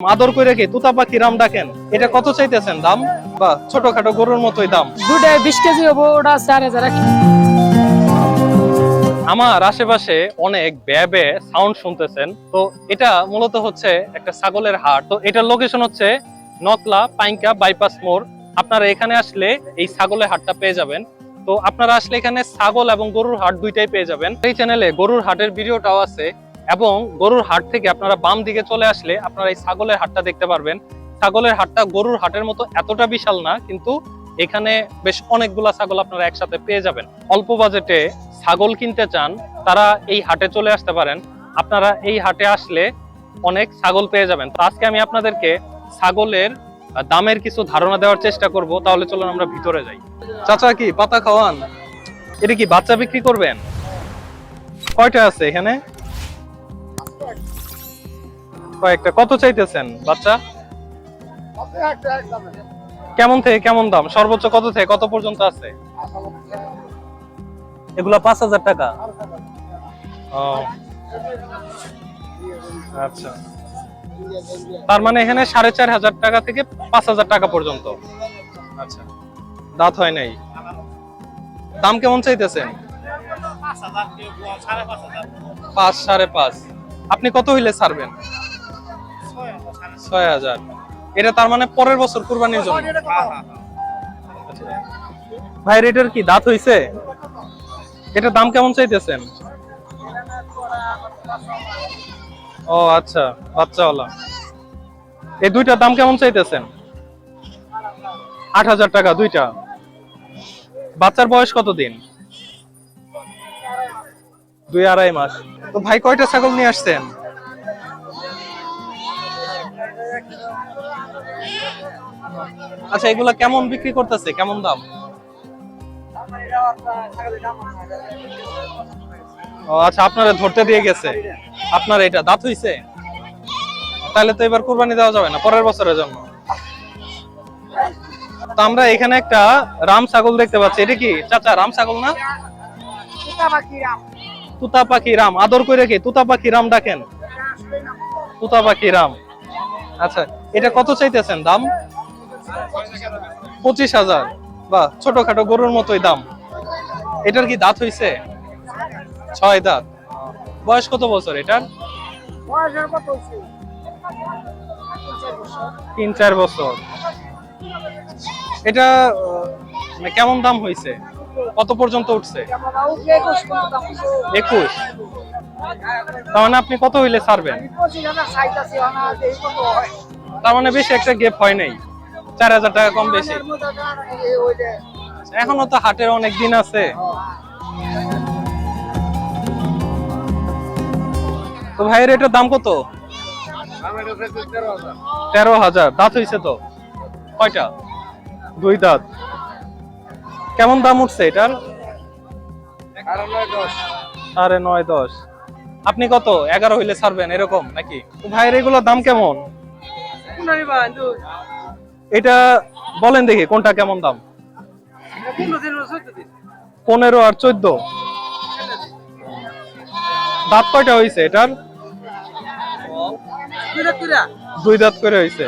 আদর করে কি তুতা পাখি রাম ডাকেন? এটা কত চাইতেছেন দাম? বা ছোটখাটো গরুর মতোই দাম। দুটায় বিশ কেজি হব ওটা চার হাজার আমার আশেপাশে অনেক ব্যয় সাউন্ড শুনতেছেন। তো এটা মূলত হচ্ছে একটা ছাগলের হাট তো এটার লোকেশন হচ্ছে নকলা পাইঙ্কা বাইপাস মোড়। আপনারা এখানে আসলে এই ছাগলের হাটটা পেয়ে যাবেন। তো আপনারা আসলে এখানে ছাগল এবং গরুর হাট দুইটাই পেয়ে যাবেন। এই চ্যানেলে গরুর হাটের ভিডিওটাও আছে। এবং গরুর হাট থেকে আপনারা বাম দিকে চলে আসলে আপনারা এই ছাগলের হাটটা দেখতে পারবেন। ছাগলের হাটটা গরুর হাটের মতো এতটা বিশাল না, কিন্তু এখানে বেশ অনেকগুলা ছাগল আপনারা একসাথে পেয়ে যাবেন। অল্প বাজেটে ছাগল কিনতে চান, তারা এই হাটে চলে আসতে পারেন। আপনারা এই হাটে আসলে অনেক ছাগল পেয়ে যাবেন। তো আজকে আমি আপনাদেরকে ছাগলের দামের কিছু ধারণা দেওয়ার চেষ্টা করব, তাহলে চলুন আমরা ভিতরে যাই। চাচা কি পাতা খাওয়ান? এটা কি বাচ্চা বিক্রি করবেন? কয়টা আছে এখানে? কয়েকটা। কত চাইতেছেন, বাচ্চা? কেমন থেকে কেমন দাম? সর্বোচ্চ কত থেকে কত পর্যন্ত আছে? এগুলা পাঁচ হাজার টাকা? আচ্ছা। তার মানে এখানে সাড়ে চার হাজার টাকা থেকে পাঁচ হাজার টাকা পর্যন্ত। আচ্ছা। দাঁত হয় নাই? দাম কেমন চাইতেছেন? পাঁচ সাড়ে পাঁচ। আপনি কত হইলে ছাড়বেন? ছয় হাজার। এটা তার মানে পরের বছর কুরবানির জন্য। ভাই, এটার কি দাঁত হইছে? এটার দাম কেমন চাইতেছেন? ও আচ্ছা বাচ্চাওয়ালা। এই দুইটার দাম কেমন চাইতেছেন? আট হাজার টাকা, দুইটা। বাচ্চার বয়স কত দিন দুই আড়াই মাস। তো ভাই, কয়টা ছাগল নিয়ে আসছেন? আচ্ছা এগুলা কেমন বিক্রি করতেছে? কেমন দাম? ও আচ্ছা আপনারা ধরতে দিয়ে গেছে। আপনার এটা দাঁত হইছে? তাহলে তো এবার কুরবানি দেওয়া যাবে না, পরের বছরের জন্য। তো আমরা এখানে একটা রাম ছাগল দেখতে পাচ্ছি। এটা কি? চাচা, রাম ছাগল না? তুতা পাখি রাম। আদর করে কি? তুতা পাখি রাম ডাকেন। তুতা পাখি রাম। আচ্ছা এটা কত চাইতেছেন দাম? পঁচিশ হাজার। বা ছোটখাটো গরুর মতোই দাম। এটার কি দাঁত হইছে? ছয় দাঁত। বয়স কত বছর এটার? তিন চার বছর। এটা মানে কেমন দাম হইছে? কত পর্যন্ত উঠছে? একুশ। তার মানে আপনি কত হইলে ছাড়বেন? তার মানে বেশি একটা গেপ হয় নাই। চার হাজার টাকা কম বেশি। এখনও তো হাটের অনেক দিন আছে। তো ভাইয়ের এটার দাম কত? তেরো হাজার। দাঁত হইছে তো। কয়টা? দুই দাঁত। কেমন দাম উঠছে এটার? সাড়ে নয় দশ। আপনি কত? এগারো হইলে ছাড়বেন, এরকম নাকি? ভাইয়ের এগুলোর দাম কেমন? এটা বলেন দেখি, কোনটা কেমন দাম? পনেরো আর চোদ্দ। দাঁত কয়টা হয়েছে এটার? দুই দাঁত করে হয়েছে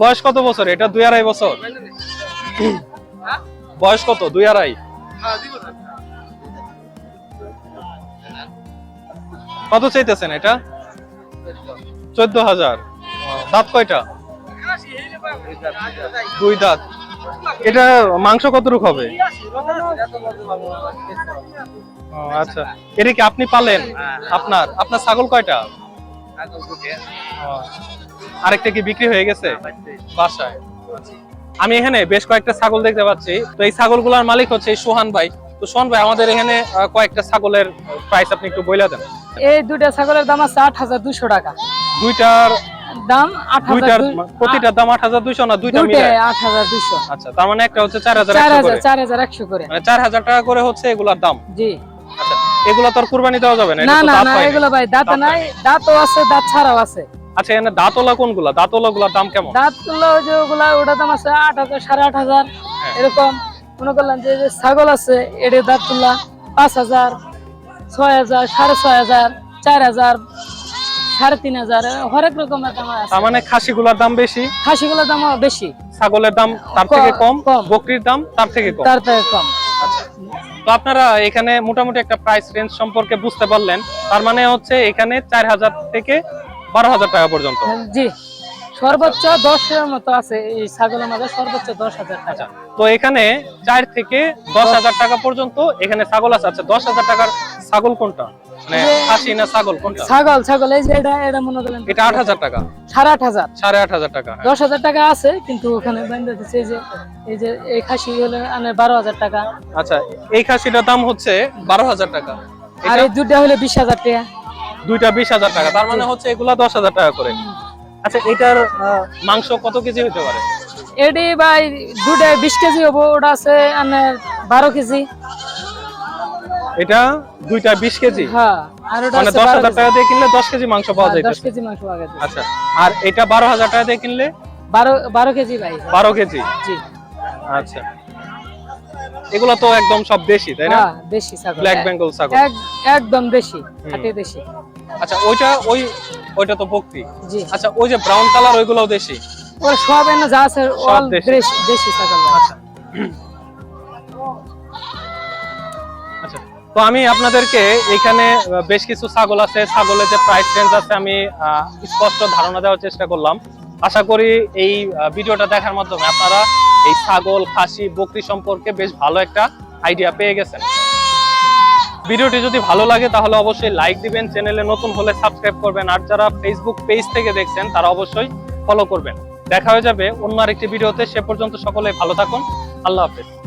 বয়স কত বছর? এটা দুই আড়াই বছর? বয়স কত? দুই আড়াই? কত চাইতেছেন এটা? চোদ্দ হাজার। দাঁত কয়টা? দুই দাঁত। এটা মাংস কতটুক হবে? ও, আচ্ছা। এটা কি আপনি পালেন? আপনার? আপনার ছাগল কয়টা? আরেকটা কি বিক্রি হয়ে গেছে? বাসায়। আমি এখানে বেশ কয়েকটা ছাগল দেখতে পাচ্ছি। তো এই ছাগলগুলোর মালিক হচ্ছে সোহান ভাই। তো সোহান ভাই আমাদের এখানে কয়েকটা ছাগলের প্রাইস আপনি একটু বইলা দেন। এই দুইটা ছাগলের দাম আছে আট হাজার দুশো টাকা। দুইটার দাম দুইটার প্রতিটার দাম আট হাজার দুইশো না দুইটা মিলে? আট হাজার দুশো আচ্ছা তার মানে একটা হচ্ছে চার হাজার চার হাজার করে। একশো করে। মানে চার হাজার টাকা করে হচ্ছে এগুলার দাম। জি। আচ্ছা এগুলা তো আর কুরবানি দেওয়া যাবে না না না না। এগুলো ভাই দাঁত নাই দাঁতও আছে দাঁত ছাড়াও আছে। আচ্ছা এখানে দাঁতওয়ালা কোনগুলা? দাঁতওয়ালা গুলার দাম কেমন? দাঁতগুলো যে ওগুলা ওটা দাম আছে আট হাজার সাড়ে আট হাজার হ্যাঁ। এরকম। মনে করলাম যে ছাগল আছে এটার দাঁত তুললা পাঁচ হাজার ছয় হাজার সাড়ে ছয় হাজার চার হাজার সাড়ে তিন হাজার হরেক রকমের দাম আছে। তার মানে খাসিগুলোর দাম বেশি? খাসিগুলোর দাম বেশি। ছাগলের দাম তার থেকে কম। বকরির দাম তার থেকে কম? তার থেকে কম। আচ্ছা। তো আপনারা এখানে মোটামুটি একটা প্রাইস রেঞ্জ সম্পর্কে বুঝতে পারলেন। তার মানে হচ্ছে এখানে চার হাজার থেকে বারো হাজার টাকা পর্যন্ত। জি। সর্বোচ্চ দশের মতো আছে এই ছাগলের মাঝে সর্বোচ্চ দশ হাজার টাকা। আচ্ছা। তো এখানে চার থেকে দশ হাজার টাকা পর্যন্ত এখানে ছাগল আছে। আচ্ছা দশ হাজার টাকার ছাগল কোনটা? মানে খাসি না ছাগল কোনটা? ছাগল ছাগল এই যে এটা এটা মনে করেন এটা আট হাজার টাকা। সাড়ে আট হাজার। সাড়ে আট হাজার টাকা হ্যাঁ। দশ হাজার টাকা আছে কিন্তু ওখানে বাইন্দা দিচ্ছে এই যে এই যে এই খাসি হলে আনে বারো হাজার টাকা। আচ্ছা এই খাসিটার দাম হচ্ছে বারো হাজার টাকা। আর এই দুটা হলে বিশ হাজার টাকা। দুইটা বিশ হাজার টাকা তার মানে হচ্ছে এগুলা দশ হাজার টাকা করে। আচ্ছা এটার মাংস কত কেজি হতে পারে? এডি ভাই দুটা বিশ কেজি হব ওটা আছে আনে বারো কেজি। এটা দুইটা বিশ কেজি? হ্যাঁ আর ওটা মানে টাকা দিয়ে কিনলে দশ কেজি মাংস পাওয়া যায় দশ কেজি মাংস পাওয়া যাচ্ছে আচ্ছা আর এটা বারো হাজার টাকা দিয়ে কিনলে? বারো বারো কেজি ভাই। বারো কেজি? জি। আচ্ছা। এগুলো তো একদম সব দেশি তাই না? হ্যাঁ দেশি ছাগল ব্ল্যাক বেঙ্গল ছাগল। এক- একদম দেশি খাঁটি দেশি। আচ্ছা ওইটা ওই ওইটা তো জি। আচ্ছা ওই যে ব্রাউন কালার ওইগুলোও দেশি? ওর সব এনে যা আছে অল দেশি। ছাগল আচ্ছা। তো আমি আপনাদেরকে এখানে বেশ কিছু ছাগল আছে। ছাগলের যে প্রাইস রেঞ্জ আছে, আমি স্পষ্ট ধারণা দেওয়ার চেষ্টা করলাম। আশা করি এই ভিডিওটা দেখার মাধ্যমে আপনারা এই ছাগল, খাসি, বকরি সম্পর্কে বেশ ভালো একটা আইডিয়া পেয়ে গেছেন। ভিডিওটি যদি ভালো লাগে, তাহলে অবশ্যই লাইক দিবেন। চ্যানেলে নতুন হলে সাবস্ক্রাইব করবেন। আর যারা ফেসবুক পেজ থেকে দেখছেন, তারা অবশ্যই ফলো করবেন। দেখা হয়ে যাবে অন্য আরেকটি ভিডিওতে। সে পর্যন্ত সকলে ভালো থাকুন। আল্লাহ হাফেজ।